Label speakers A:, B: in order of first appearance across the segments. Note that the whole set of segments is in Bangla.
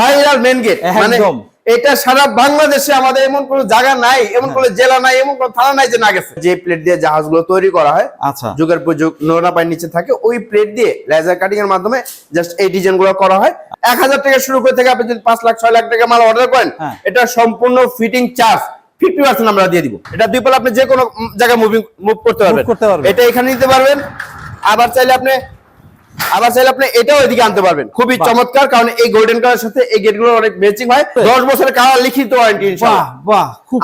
A: ভাইরাল মেন গেট মানে এটা সারা বাংলাদেশে আমাদের এমন কোনো জায়গা নাই এমন কোনো জেলা নাই এমন কোনো থানা নাই যে না গেছে। যে প্লেট দিয়ে জাহাজগুলো তৈরি করা হয়
B: আচ্ছা।
A: যুগের পর যুগ নোনা পায়ের নিচে থাকে ওই প্লেট দিয়ে লেজার কাটিং এর মাধ্যমে জাস্ট এই ডিজাইনগুলো করা হয়। এক হাজার টাকা শুরু করে থেকে আপনি যদি পাঁচ লাখ ছয় লাখ টাকা মাল অর্ডার করেন
B: হ্যাঁ।
A: এটা সম্পূর্ণ ফিটিং চার্জ ফিফটি পার্সেন্ট আমরা দিয়ে দিব। এটা দুই পালে আপনি যে কোনো জায়গায় মুভিং মুভ করতে পারবেন। এটা এখানে নিতে পারবেন। আবার চাইলে আপনি আবার চাইলে আপনি এটাও এদিকে আনতে পারবেন। খুবই চমৎকার কারণ এই গোল্ডেন কালার সাথে এই গেটগুলো অনেক ম্যাচিং হয়। দশ বছরের কালার লিখিত ওয়ারেন্টি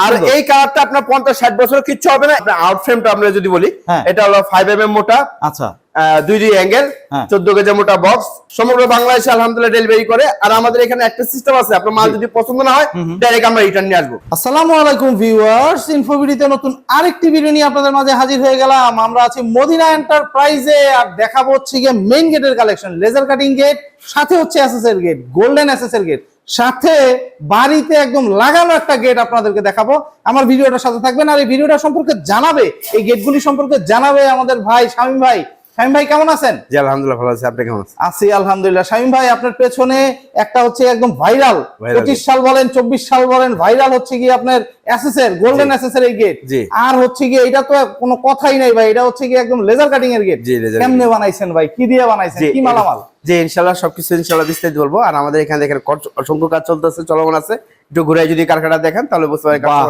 A: আর এই কালারটা আপনার পঞ্চাশ ষাট বছর কিচ্ছু হবে না। আউট ফ্রেমটা আমরা যদি বলি
B: হ্যাঁ।
A: এটা হলো ফাইভ এম এম মোটা।
B: আচ্ছা।
A: দুই দুই অ্যাঙ্গেল। চোদ্দ কেজি মোটা বক্স সমগ্র বাংলাদেশে আলহামদুলিল্লাহ ডেলিভারি করে। আর আমাদের এখানে একটা সিস্টেম আছে আপনার মাল যদি পছন্দ না হয় ডাইরেক্ট আমরা রিটার্ন নিয়ে আসব।
B: আসসালামু আলাইকুম ভিউয়ার্স ইনফোভিডিতে নতুন আরেকটি ভিডিও নিয়ে আপনাদের মাঝে হাজির হয়ে গেলাম। আমরা আছি মদিনা এন্টারপ্রাইজে আর দেখাবো হচ্ছে গিয়ে মেইন গেটের কালেকশন লেজার কাটিং গেট সাথে হচ্ছে এসএসএর গেট গোল্ডেন এসএসএর গেট সাথে বাড়িতে একদম লাগানো একটা গেট আপনাদেরকে দেখাবো। আমার ভিডিওটার সাথে থাকবেন আর এই ভিডিওটা সম্পর্কে জানাবে এই গেটগুলি সম্পর্কে জানাবে আমাদের ভাই শামীম ভাই। শামীম ভাই কেমন আছেন?
A: জি আলহামদুলিল্লাহ ভালো আছে। আপনি কেমন আছেন?
B: আছি আলহামদুলিল্লাহ। শামীম ভাই আপনার পেছনে একটা হচ্ছে একদম ভাইরাল পঁচিশ সাল বলেন চব্বিশ সাল বলেন ভাইরাল হচ্ছে কি আপনার এসএসএর গোল্ডেন এসএসএর এই গেট
A: জি।
B: আর হচ্ছে কি এটা তো কোনো কথাই নাই ভাই এটা হচ্ছে কি একদম লেজার কাটিং এর গেট কেমনে বানাইছেন ভাই? কি দিয়ে বানাইছেন? কি মালামাল?
A: জি ইনশাল্লাহ সবকিছু ইনশাল্লাহ বিস্তারিত বলব। আর আমাদের এখানে দেখেন অসংখ্য কাজ চলতেছে চলমান আছে। একটু ঘুরে যদি কারখানা দেখেন তাহলে বুঝতে পারবেন
B: বাহ।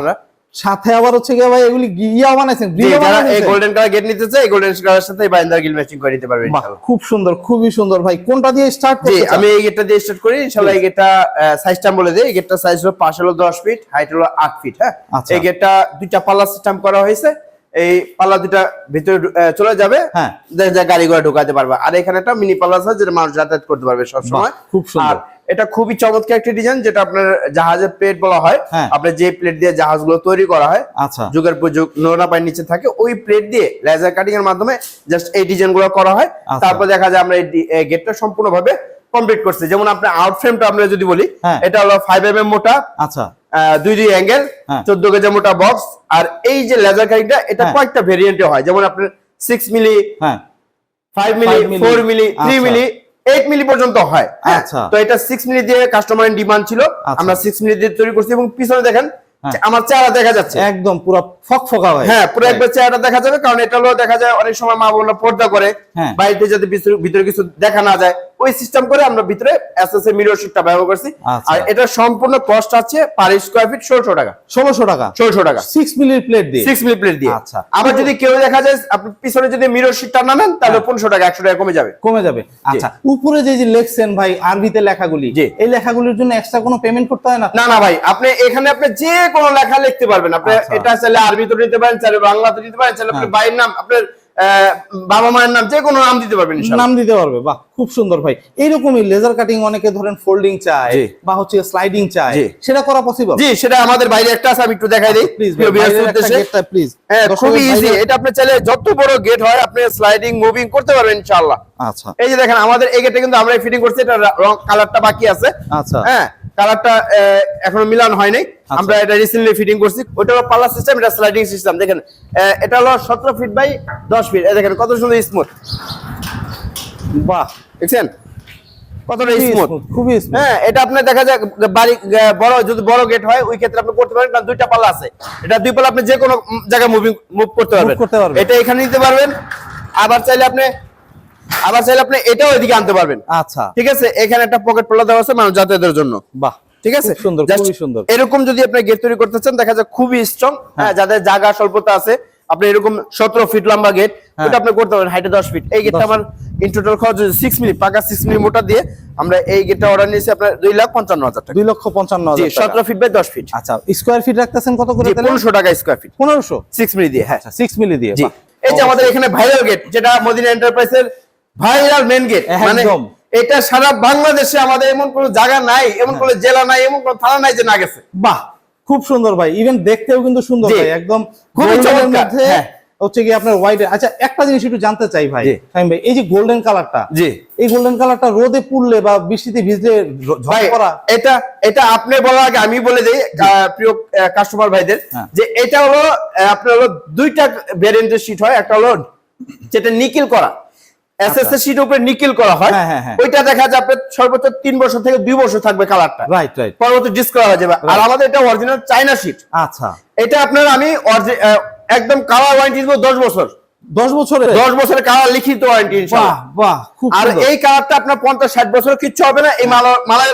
B: সাথে আবার হচ্ছে কি ভাই এগুলি গিয়া বানাইছেন
A: যারা এই গোল্ডেন কালার গেট নিতে চায় এই গোল্ডেন কালার সাথে এই বাইন্দার গিল ম্যাচিং করে দিতে পারবেন
B: খুব সুন্দর খুবই সুন্দর ভাই। কোনটা দিয়ে স্টার্ট করতে
A: আমি এই গেটটা দিয়ে স্টার্ট করি ইনশাআল্লাহ এই গেটটা সাইজটা বলে দেই এই গেটটা সাইজ হলো পাশ হলো 10 ফিট হাইট হলো 8 ফিট হ্যাঁ?
B: আচ্ছা।
A: এই গেটটা দুইটা পাল্লা সিস্টেম করা হয়েছে। এই পাল্লা দুটা ভিতরে চলে যাবে
B: হ্যাঁ।
A: গাড়ি ঘোড়া ঢোকাতে পারবে আর এখানে একটা মিনি পাল্লা আছে যেটা মানুষ যাতায়াত করতে পারবে সব সময়
B: বাহ, খুব সুন্দর।
A: এটা খুবই চমৎকার একটা ডিজাইন যেটা আপনার জাহাজের প্লেট বলা হয়
B: হ্যাঁ।
A: আপনার যে প্লেট দিয়ে জাহাজগুলো তৈরি করা হয়
B: আচ্ছা
A: যুগের পর যুগ নোনা পায়ের নিচে থাকে ওই প্লেট দিয়ে লেজার কাটিং এর মাধ্যমে জাস্ট এই ডিজাইনগুলো করা হয়
B: আচ্ছা।
A: তারপর দেখা যায় আমরা এই এই গেটটা সম্পূর্ণ ভাবে কমপ্লিট করছি যেমন আপনার আউট ফ্রেমটা আমরা যদি বলি
B: হ্যাঁ।
A: এটা হলো ফাইভ এম এম মোটা
B: আচ্ছা
A: দুই দুই অ্যাঙ্গেল
B: হ্যাঁ।
A: চোদ্দ কেজি মোটা বক্স আর এই যে লেজার কাটিংটা এটা
B: হ্যাঁ।
A: কয়েকটা ভেরিয়েন্টে হয় যেমন আপনার সিক্স মিলি
B: হ্যাঁ
A: five milli four milli three. Milli eight milli পর্যন্ত হয় হ্যাঁ। তো এটা সিক্স মিলি দিয়ে কাস্টমারের ডিমান্ড ছিল। আমরা সিক্স মিলি দিয়ে তৈরি করছি এবং পিছনে দেখেন
B: হ্যাঁ।
A: আমার চেহারা দেখা যাচ্ছে
B: একদম পুরো ফকফকা ভাই
A: হ্যাঁ পুরো একবার চেহারা দেখা যাবে কারণ এটা হলো দেখা যায় অনেক সময় মা বোনরা পর্দা করে
B: হ্যাঁ।
A: বাড়িতে যাতে ভিতরে কিছু দেখা না যায় ওই সিস্টেম করে আমরা ভিতরে এসএসএ মিরর শিটটা ব্যবহার করছি।
B: আচ্ছা।
A: আর এটা সম্পূর্ণ কস্ট আছে পার স্কোয়ার ফিট ষোলশো টাকা।
B: ষোলোশো টাকা?
A: ষোলশো টাকা।
B: সিক্স মিলির প্লেট দিয়ে?
A: সিক্স মিলি প্লেট দিয়ে।
B: আচ্ছা।
A: আবার যদি কেউ দেখা যায় আপনি পিছনে যদি মিরর শিটটা না নেন তাহলে পনেরোশো টাকা একশো টাকা কমে যাবে।
B: কমে যাবে। আচ্ছা উপরে যে যে লিখছেন ভাই আরবিতে লেখাগুলি। এই লেখাগুলির জন্য এক্সট্রা কোনো পেমেন্ট করতে হয় না?
A: না না ভাই আপনি এখানে আপনি যে কোনো লেখা লিখতে পারবেন। আপনি
B: আচ্ছা।
A: এটা চাইলে আরবিতে নিতে পারেন চাইলে বাংলাতে নিতে পারেন চাইলে আপনার
B: হ্যাঁ।
A: ভাইয়ের নাম আপনার বাবা মায়ের নাম যে কোনো নাম দিতে পারবেন
B: নাম দিতে পারবে বাহ খুব সুন্দর ভাই। এইরকমই লেজার কাটিং অনেকে ধরেন ফোল্ডিং চায় বা হচ্ছে স্লাইডিং চায় সেটা করা পসিবল
A: জি সেটা আমাদের বাইরে একটা আছে আমি একটু দেখাই দিই।
B: প্লিজ। প্লিজ
A: হ্যাঁ খুবই ইজি এটা আপনি চাইলে যত বড় গেট হয় আপনি স্লাইডিং মুভিং করতে পারবেন ইনশাআল্লাহ।
B: আচ্ছা।
A: এই যে দেখেন আমাদের এই গেটে কিন্তু আমরা ফিটিং করছি এটা রং কালারটা বাকি আছে।
B: আচ্ছা।
A: হ্যাঁ কালারটা এখনও মিলান হয়নি আমরা এটা রিসেন্টলি ফিটিং করছি। ওটা হলো পাল্লা সিস্টেম এটা স্লাইডিং সিস্টেম দেখেন। এটা হলো সতেরো ফিট বাই দশ ফিট এই দেখেন কত সুন্দর স্মুথ
B: বাহ।
A: দেখছেন? কতটা স্মুথ
B: খুবই
A: হ্যাঁ এটা আপনি দেখা যায় বাড়ি বড় যদি বড় গেট হয় ওই ক্ষেত্রে আপনি করতে পারেন কারণ দুইটা পাল্লা আছে। এটা দুই পাল্লা আপনি যে কোনো জায়গায় মুভিং মুভ করতে পারবেন। এটা এখানে নিতে পারবেন। আবার চাইলে আপনি আবার চাইলে আপনি এটাও এদিকে আনতে পারবেন।
B: আচ্ছা।
A: ঠিক আছে? এখানে একটা পকেট পাল্লা দেওয়া আছে মানুষ যাতায়াতের জন্য।
B: বাহ
A: ঠিক আছে?
B: সুন্দর, খুবই সুন্দর।
A: এরকম যদি আপনি গেট তৈরি করতে চান দেখা যায় খুবই স্ট্রং হ্যাঁ। যাদের জায়গা স্বল্পতা আছে আপনি এরকম সতেরো ফিট লম্বা গেট
B: হ্যাঁ।
A: ওটা আপনি করতে পারেন হাইটে দশ ফিট এই গেটটা আমার ইন টোটাল খরচ সিক্স মিনিট পাকা সিক্স মিনিট মোটা দিয়ে আমরা এই গেটটা অর্ডার নিয়েছি আপনার দুই লাখ পঞ্চান্ন হাজার টাকা।
B: দুই লক্ষ পঞ্চান্ন হাজার
A: সতেরো ফিট বাই দশ ফিট
B: আচ্ছা স্কোয়ার ফিট রাখতেছেন কত করে
A: পনেরোশো টাকা স্কোয়ার ফিট
B: পনেরোশো?
A: সিক্স মিনিট দিয়ে হ্যাঁ।
B: আচ্ছা সিক্স মিলি দিয়ে
A: এই যে আমাদের এখানে ভাইরাল গেট যেটা মদিনা এন্টারপ্রাইজের ভাইরাল মেন গেট মানে এটা সারা বাংলাদেশে আমাদের এমন কোনো জায়গা নাই এমন কোনো জেলা নাই এমন কোনো থানা নাই যে না গেছে।
B: বাহ খুব সুন্দর ভাই। ইভেন দেখতেও কিন্তু সুন্দর ভাই একদম
A: খুবই চমৎকার, হ্যাঁ।
B: হচ্ছে কি আপনার হোয়াইট আচ্ছা একটা জিনিস একটু জানতে চাই ভাই। ফাহিম ভাই এই যে গোল্ডেন কালারটা
A: জি।
B: এই গোল্ডেন কালারটা রোদে পুড়লে বা বৃষ্টিতে ভিজলে করা
A: এটা এটা আপনি বলার আগে আমি বলে দিই প্রিয় কাস্টমার ভাইদের
B: হ্যাঁ।
A: যে এটা হলো আপনার হলো দুইটা ভ্যারিয়েন্টের শীট হয় একটা হলো যেটা নিকেল করা। এসএসএ শীট উপরে নিকেল করা হয়।
B: হ্যাঁ, হ্যাঁ, হ্যাঁ।
A: ওইটা দেখা যাবে সর্বোচ্চ বছর থেকে বছর থাকবে কালারটা
B: রাইট রাইট
A: পরবর্তী ডিস করা হয়ে যাবে। আর আমাদের এটা অরিজিনাল চাইনা শীট
B: আচ্ছা।
A: এটা আপনার আমি একদম কালার ওয়ারেন্টি দিব দশ বছর।
B: দশ বছরের?
A: দশ বছরের কালার লিখিত ওয়ারেন্টি
B: বাহ বাহ খুব
A: আর। এই কালারটা আপনার পঞ্চাশ ষাট বছর কিচ্ছু হবে না। এই মালা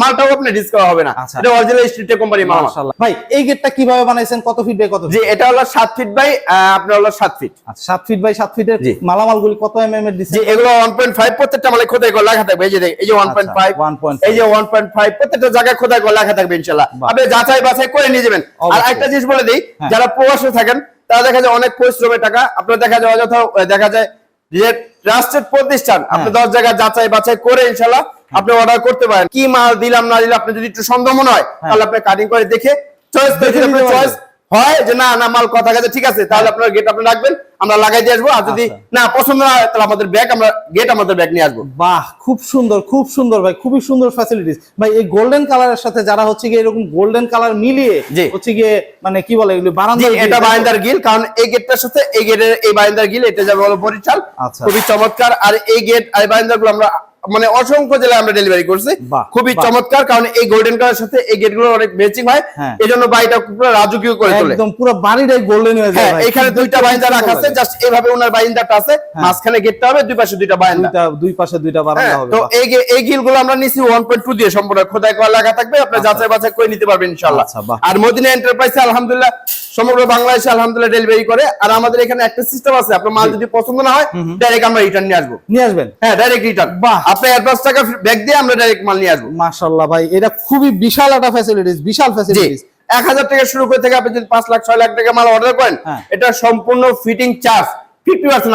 A: মালটাও আপনার ডিস করা হবে না।
B: আচ্ছা।
A: এটা অরিজিনাল স্ট্রিটে কোম্পানি মাল।
B: মাশাআল্লাহ। ভাই এই গেটটা কীভাবে বানাইছেন? কত ফিট বাই কত
A: জি এটা হলো সাত ফিট বাই আপনার হলো সাত ফিট
B: আচ্ছা সাত ফিট বাই সাত ফিটের মালামালগুলি কত এম এম এর
A: যে এগুলো ওয়ান পয়েন্ট ফাইভ প্রত্যেকটা মালে খোদাই করে লেখা থাকবে। এই যে এই যে ওয়ান পয়েন্ট ফাইভ
B: 1.5
A: এই যে ওয়ান পয়েন্ট ফাইভ প্রত্যেকটা জায়গায় খোদাই করে লেখা থাকবে ইনশাল্লাহ
B: বাহ।
A: আপনি যাচাই বাছাই করে নিয়ে যাবেন। আর একটা জিনিস বলে দিই
B: হ্যাঁ।
A: যারা প্রবাসে থাকেন তারা দেখা যায় অনেক পরিশ্রমের টাকা। আপনার দেখা যায় অযথা দেখা যায় যে ট্রাস্টেড প্রতিষ্ঠান। আপনি
B: হ্যাঁ।
A: দশ জায়গায় যাচাই বাছাই করে ইনশাল্লাহ আপনি অর্ডার করতে পারেন কি মাল দিলাম না দিলাম আপনি যদি একটু সন্দেহ মনে হয় তাহলে আপনি কাটিং করে দেখে চয়েস
B: হ্যাঁ। দেখে নিতে
A: চয়েস হয় যে না না মাল কথা কাছে ঠিক আছে তাহলে আপনার গেট আপনি রাখবেন আমরা লাগাই দিয়ে আসব আর যদি
B: আচ্ছা।
A: না পছন্দ না হয় তাহলে আমাদের ব্যাগ আমরা গেট আমাদের ব্যাগ নিয়ে আসব
B: বাহ খুব সুন্দর খুব সুন্দর ভাই খুবই সুন্দর ফ্যাসিলিটিস ভাই এই গোল্ডেন কালারের সাথে যারা হচ্ছে গিয়ে এরকম গোল্ডেন কালার মিলিয়ে। হচ্ছে গিয়ে মানে কি বলে এগুলো
A: জি
B: বারান্দা
A: এটা বাইন্দার গিল কারণ এই গেটটার সাথে এই গেটের এই বাইন্দার গিল এটা যাবে হলো বরিশাল
B: আচ্ছা।
A: খুবই চমৎকার আর এই গেট আর বাইন্দারগুলো আমরা মানে অসংখ্য জেলায় আমরা ডেলিভারি করছি। খুবই চমৎকার কারণ এই গোল্ডেন কালার সাথে এই গেটগুলো অনেক ম্যাচিং হয়।
B: হ্যাঁ।
A: এই জন্য বাড়িটা পুরো রাজকীয় করে তোলে।
B: একদম পুরো বাড়িটাই গোল্ডেন হয়ে যায়
A: হ্যাঁ এখানে দুইটা বাইন্দা রাখা আছে জাস্ট এইভাবে ওনার বাইন্দাটা আছে
B: হ্যাঁ।
A: মাঝখানে গেটটা হবে দুই পাশে দুইটা বাইন্দা
B: দুইটা দুই পাশে দুইটা বারান্দা হবে
A: তো এই এই গিলগুলো আমরা নিছি ওয়ান পয়েন্ট টু দিয়ে সম্পূর্ণ। খোদাই করা লেখা থাকবে আপনি
B: আচ্ছা।
A: যাচাই বাছাই করে নিতে পারবেন ইনশাল্লাহ
B: আচ্ছা,
A: আর মদিনা এন্টারপ্রাইজে আলহামদুলিল্লাহ সমগ্র বাংলাদেশে আলহামদুলিল্লাহ ডেলিভারি করে। আর আমাদের এখানে একটা সিস্টেম আছে আপনার মাল যদি পছন্দ না হয় ডাইরেক্ট আমরা রিটার্ন নিয়ে আসব।
B: নিয়ে আসবেন?
A: হ্যাঁ ডাইরেক্ট রিটার্ন। আপনি অ্যাডভান্স টাকা ব্যাগ দিয়ে আমরা ডাইরেক্ট মাল নিয়ে আসব।
B: মাশাআল্লাহ ভাই এটা খুবই বিশাল একটা ফ্যাসিলিটিস বিশাল ফ্যাসিলিটিস
A: এক হাজার টাকা শুরু করে থেকে আপনি যদি পাঁচ লাখ ছয় লাখ টাকা মাল অর্ডার করেন
B: হ্যাঁ।
A: এটা সম্পূর্ণ ফিটিং চার্জ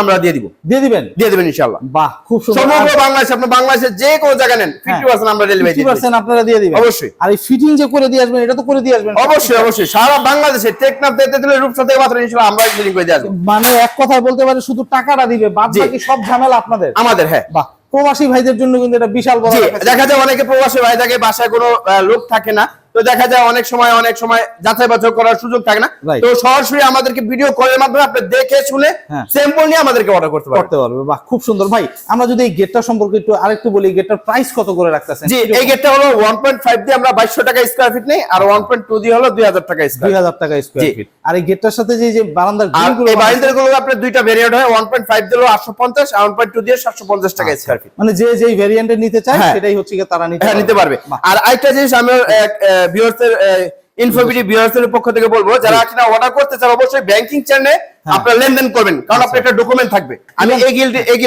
A: আমরা দিয়ে দিব।
B: দিয়ে দিবেন?
A: দিয়ে দেবেন ইনশাল্লাহ
B: বাহ খুব সুন্দর।
A: সমগ্র বাংলাদেশ আপনি বাংলাদেশের যে কোনো জায়গা নেন ফিফটি পার্সেন্ট আমরা ডেলিভারি
B: ফিফটি
A: দিয়ে দিই।
B: আপনারা দিয়ে দিবেন।
A: অবশ্যই।
B: আর এই ফিটিং যে করে দিয়ে আসবেন এটা তো করে দিয়ে আসবেন।
A: অবশ্যই অবশ্যই। সারা বাংলাদেশে টেকনাফ দিতে দিলে রূপসা থেকে মাত্র ইনশাল্লাহ আমরা বিলিং করে দিয়ে আসব।
B: মানে এক কথায় বলতে পারে শুধু টাকাটা দিবে বাদ বাকি সব ঝামেলা আপনাদের।
A: আমাদের হ্যাঁ।
B: বাহ প্রবাসী ভাইদের জন্য কিন্তু এটা বিশাল বড়।
A: দেখা যায় অনেকে প্রবাসী ভাই থাকে বাসায় কোনো লোক থাকে না। তো দেখা যায় অনেক সময় অনেক সময় যাচাই বাছাই করার সুযোগ থাকে না। তো সরাসরি আমাদেরকে ভিডিও কলের মাধ্যমে আপনি দেখে শুনে। স্যাম্পল নিয়ে আমাদেরকে অর্ডার করতে পারবেন।
B: করতে পারবে। বাহ খুব সুন্দর। ভাই আমরা যদি এই গেটটা সম্পর্কে একটু আরেকটু বলি গেটটার প্রাইস কত করে রাখতেছেন?
A: জি এই গেটটা হলো ওয়ান পয়েন্ট ফাইভ দিয়ে আমরা বাইশশো টাকা স্কোয়ার ফিট নেই আর ওয়ান পয়েন্ট টু দিয়ে হলো দুই হাজার টাকা
B: দুই
A: স্কোয়ার
B: হাজার টাকা স্কোয়ার। ফিট আর এই গেটটার সাথে যে যে বারান্দার গ্রিলগুলো
A: এই বাইন্ডারগুলো আপনার দুইটা ভেরিয়েন্ট হয় ওয়ান পয়েন্ট ফাইভ দিলো আটশো পঞ্চাশ আর ওয়ান পয়েন্ট টু দিয়ে সাতশো পঞ্চাশ টাকা স্কোয়ার ফিট
B: মানে যে যেই ভেরিয়েন্টে নিতে চায়
A: হ্যাঁ।
B: সেটাই হচ্ছে গিয়ে তারা নিতে
A: হ্যাঁ নিতে পারবে। আর আরেকটা জিনিস আমি ভিউয়ার্সের ভিউয়ার্সের পক্ষ থেকে বলব যারা কিনা অর্ডার করতে চান অবশ্যই ব্যাংকিং চ্যানেলে। আপনারা লেনদেন করবেন কারণ আপনার একটা ডকুমেন্ট থাকবে। আমি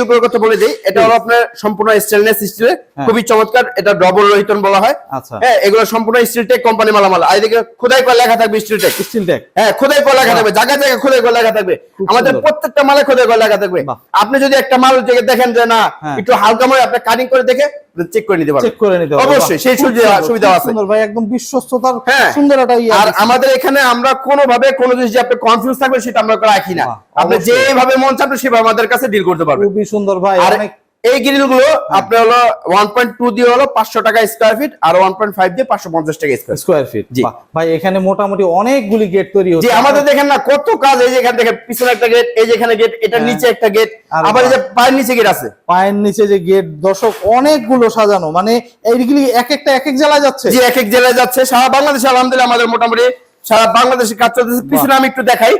A: করে কথা বলে দিই এটা হলো আপনার সম্পূর্ণ স্টেনলেস স্টিলের
B: হ্যাঁ।
A: খুবই চমৎকার এটা ডবল রোহিতন বলা হয়।
B: আচ্ছা।
A: হ্যাঁ এগুলো সম্পূর্ণ স্টিল টেক কোম্পানি মালামাল। আর এদিকে খোদাই করে লেখা থাকবে স্টিল টেক
B: স্টিল ট্যাগ
A: হ্যাঁ খোদাই করে লেখা থাকবে জায়গা জায়গা খোদাই করে লেখা থাকবে। আমাদের প্রত্যেকটা মালে খোদাই করে লেখা থাকবে। আপনি যদি একটা মাল দেখেন যে না
B: হ্যাঁ।
A: একটু হালকা মনে আপনি কাটিং করে দেখে চেক করে নিতে পারবেন
B: চেক করে নিতে হবে
A: অবশ্যই সেই সুবিধা সুবিধা আছে।
B: সুন্দর ভাই একদম বিশ্বস্ততার
A: হ্যাঁ।
B: সুন্দর একটা ইয়ে
A: আর আমাদের এখানে আমরা কোনো ভাবে কোনো জিনিস যে আপনি কনফিউজ থাকবেন সেটা আমরা রাখি না। আপনি। যেভাবে মন চান সেভাবে আমাদের কাছে ডিল করতে পারবেন।
B: খুবই সুন্দর ভাই অনেক
A: এই গ্রিলগুলো আপনার হলো ওয়ান পয়েন্ট টু দিয়ে হলো পাঁচশো টাকা স্কোয়ার ফিট আর ওয়ান পয়েন্ট ফাইভ দিয়ে পাঁচশো পঞ্চাশ টাকা স্কোয়ার
B: ফিট
A: জি।
B: ভাই এখানে মোটামুটি অনেকগুলি গেট তৈরি
A: জি
B: হচ্ছে।
A: আমাদের দেখেন না কত কাজ এই যে এখানে দেখেন পিছনে একটা গেট এই যে এখানে গেট এটা
B: হ্যাঁ।
A: নিচে একটা গেট আবার এই যে পায়ের নিচে গেট আছে।
B: পায়ের নিচে যে গেট দর্শক অনেকগুলো সাজানো। মানে এইগুলি এক একটা এক এক জেলায় যাচ্ছে।
A: যে এক এক জেলায় যাচ্ছে। সারা বাংলাদেশে আলহামদুলিল্লাহ আমাদের মোটামুটি সারা বাংলাদেশে কাজ চলতেছে। পিছনে আমি একটু দেখাই।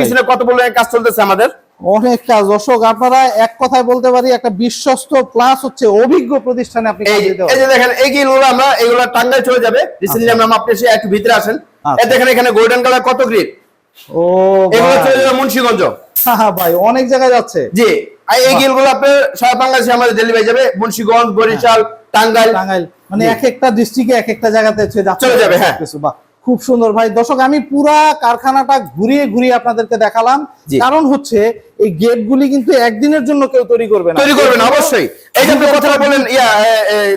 A: পিছনে কত বলে কাজ চলতেছে আমাদের?
B: অনেক কাজ দর্শক আপনারা এক কথায় বলতে পারি একটা বিশ্বস্ত প্লাস হচ্ছে অভিজ্ঞ প্রতিষ্ঠানে আপনি
A: এই যে দেখেন এই গিলগুলো আমরা এগুলো টাঙ্গায় চলে যাবে। রিসেন্টলি আমরা আপনি এসে একটু ভিতরে আসেন।
B: আচ্ছা।
A: দেখেন এখানে গোল্ডেন কালার কত গ্রিড
B: ও
A: এগুলো চলে যাবে মুন্সিগঞ্জ।
B: হ্যাঁ ভাই অনেক জায়গায় যাচ্ছে।
A: জি আর এই। গিলগুলো আপনি সারা বাংলাদেশে আমাদের ডেলিভারি যাবে। মুন্সিগঞ্জ বরিশাল টাঙ্গাইল।
B: টাঙ্গাইল। মানে। এক একটা ডিস্ট্রিক্টে এক একটা জায়গাতে
A: চলে যাবে, হ্যাঁ।
B: বাহ। খুব সুন্দর। ভাই দর্শক আমি পুরা কারখানাটা ঘুরিয়ে ঘুরিয়ে আপনাদেরকে দেখালাম। কারণ হচ্ছে এই গেটগুলি কিন্তু একদিনের জন্য কেউ তৈরি করবে না।
A: তৈরি করবেন অবশ্যই। এই যে কথাটা বলেন ইয়া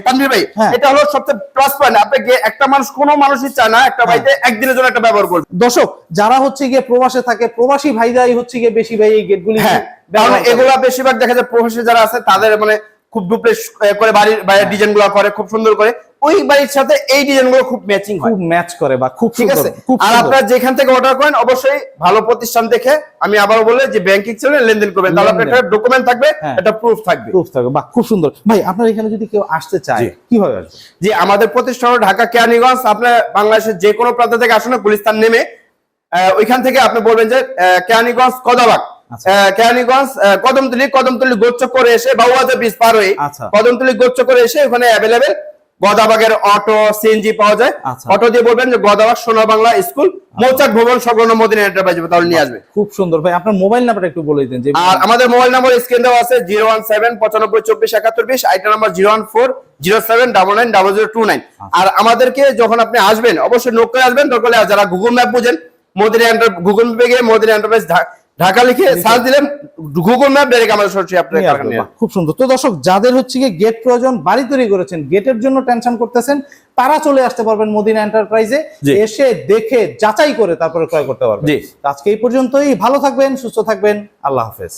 A: তানভীর ভাই
B: হ্যাঁ।
A: এটা হলো সবচেয়ে প্লাস পয়েন্ট আপনি একটা মানুষ কোনো মানুষই চায় না একটা বাড়িতে একদিনের জন্য একটা ব্যবহার করবে।
B: দর্শক যারা হচ্ছে গিয়ে প্রবাসে থাকে প্রবাসী ভাইরাই হচ্ছে গিয়ে বেশি ভাই এই গেটগুলি
A: হ্যাঁ কারণ এগুলা বেশিরভাগ দেখা যায় প্রবাসী যারা আছে তাদের মানে খুব ডুপ্লেস করে বাড়ির বাইরের ডিজাইনগুলো করে খুব সুন্দর করে। ওই বাড়ির সাথে এই ডিজাইনগুলো খুব ম্যাচিং হয়।
B: খুব ম্যাচ করে বা খুব
A: ঠিক আছে? আর আপনারা যেখান থেকে অর্ডার করেন অবশ্যই ভালো প্রতিষ্ঠান দেখে আমি আবার বলে যে ব্যাংকিং চ্যানেলে লেনদেন করবেন। তাহলে আপনার একটা ডকুমেন্ট থাকবে
B: হ্যাঁ।
A: একটা প্রুফ থাকবে।
B: প্রুফ থাকবে বা খুব সুন্দর। ভাই আপনার এখানে যদি কেউ আসতে চায়। কীভাবে আসবে?
A: যে আমাদের প্রতিষ্ঠান ঢাকা কেরানীগঞ্জ আপনার বাংলাদেশের যে কোনো প্রান্ত থেকে আসুন গুলিস্তান নেমে। ওইখান থেকে আপনি বলবেন যে আহ, কেরানীগঞ্জ কদাবাগ। কেরানীগঞ্জ কদমতলি কদমতলি গোচ্চ করে এসে বাবুয়াদের ব্রিজ পার হয়ে
B: আচ্ছা।
A: কদমতলি করে এসে ওখানে অ্যাভেলেবেল গদাবাগের অটো সিএনজি পাওয়া যায়।
B: আচ্ছা।
A: অটো দিয়ে বলবেন যে গদাবাগ সোনা বাংলা স্কুল মৌচাক ভবন সংলগ্ন মদিনা এন্টারপ্রাইজ তাহলে নিয়ে আসবে।
B: খুব সুন্দর। ভাই আপনার মোবাইল নাম্বারটা একটু বলে দিন
A: আর আমাদের মোবাইল নাম্বার স্ক্রিন দেওয়া আছে জিরো ওয়ান সেভেন পঁচানব্বই চব্বিশ একাত্তর বিশ আইটা number zero one four zero seven double nine double zero two nine আর আমাদেরকে যখন আপনি আসবেন অবশ্যই নোট করে আসবেন। দরকার যারা গুগল ম্যাপ বুঝেন মদিনা এন্টার গুগল ম্যাপে গিয়ে মদিনা এন্টারপ্রাইজ ঢাকা লিখে সার্চ দিলেন গুগল ম্যাপ ডাইরেক্ট আমাদের সরাসরি আপনার
B: বাহ, খুব সুন্দর। তো দর্শক যাদের হচ্ছে গিয়ে গেট প্রয়োজন বাড়ি তৈরি করেছেন গেটের জন্য টেনশন করতেছেন তারা চলে আসতে পারবেন মদিনা এন্টারপ্রাইজে এসে দেখে যাচাই করে তারপরে ক্রয় করতে পারবেন। আজকে এই পর্যন্তই। ভালো থাকবেন সুস্থ থাকবেন। আল্লাহ হাফেজ।